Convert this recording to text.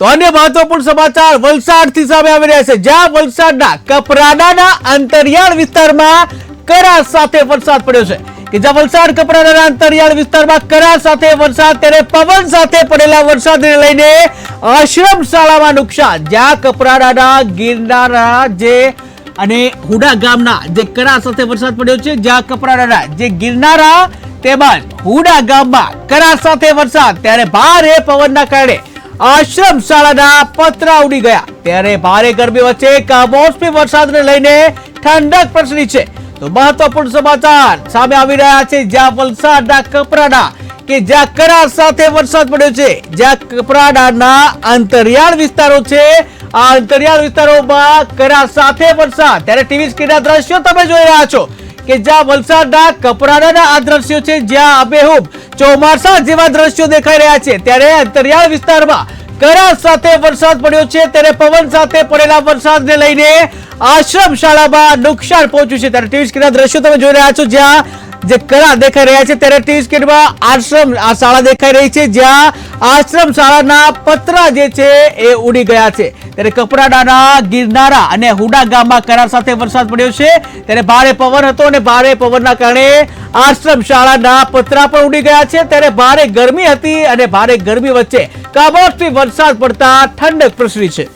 તો અન્ય મહત્વપૂર્ણ સમાચાર વલસાડથી સામે આવી રહ્યા છે. જ્યાં વલસાડના કપરાડાના અંતરિયાળ વિસ્તારમાં કરા સાથે વરસાદ પડ્યો છે. કે જ્યાં વલસાડ કપરાડાના અંતરિયાળ વિસ્તારમાં કરા સાથે વરસાદ, ત્યારે પવન સાથે પડેલા વરસાદને લઈને આશ્રમ શાળામાં નુકસાન. જ્યાં કપરાડાના ગિરનારા જે અને હુડા ગામના જે કરા સાથે વરસાદ પડ્યો છે, જ્યાં કપરાડાના જે ગિરનારા તેમજ હુડા ગામમાં કરા સાથે વરસાદ. ત્યારે ભારે પવનના કારણે આશ્રમ શાળાના પતરા ઉડી ગયા. ત્યારે ભારે ગરમી વચ્ચે કમોસમી વરસાદને લઈને ઠંડક પ્રસરી છે. તો મહત્વપૂર્ણ સમાચાર સામે આવી રહ્યા છે જ્યાં વલસાડના કપરાડા કે જ્યાં કરાર સાથે વરસાદ પડ્યો છે. જ્યાં કપરાડાના અંતરિયાળ વિસ્તારો છે. આ અંતરિયાળ વિસ્તારોમાં કરાર સાથે વરસાદ. ત્યારે ટીવી સ્ક્રીનના દ્રશ્યો તમે જોઈ રહ્યા છો. કે જ્યાં વલસાડના કપરાડાના આ દ્રશ્યો છે, જ્યાં અબેહૂબ ચોમાસા જેવા દ્રશ્યો દેખાઈ રહ્યા છે. ત્યારે અંતરિયાળ વિસ્તારમાં કરા સાથે વરસાદ પડ્યો છે. ત્યારે પવન સાથે પડેલા વરસાદને લઈને આશ્રમ શાળામાં નુકસાન પહોંચ્યું છે ત્યારે ટીવી સ્ક્રીનના દ્રશ્યો તમે જોઈ રહ્યા છો. જ્યાં જે કળા દેખાઈ રહ્યા છે ત્યારે ટીવી સ્ક્રીનમાં આશ્રમ શાળા દેખાઈ રહી છે. જ્યાં આશ્રમ શાળાના પતરા જે છે એ ઉડી ગયા છે. ત્યારે કપરાડાના ગિરનારા અને હુડા ગામમાં કરા સાથે વરસાદ પડ્યો છે. ત્યારે ભારે પવન હતો અને ભારે પવનના કારણે આશ્રમ શાળાના પતરા પણ ઉડી ગયા છે. ત્યારે ભારે ગરમી હતી અને ભારે ગરમી વચ્ચે કમોસમી વરસાદ પડતા ઠંડક પ્રસરી છે.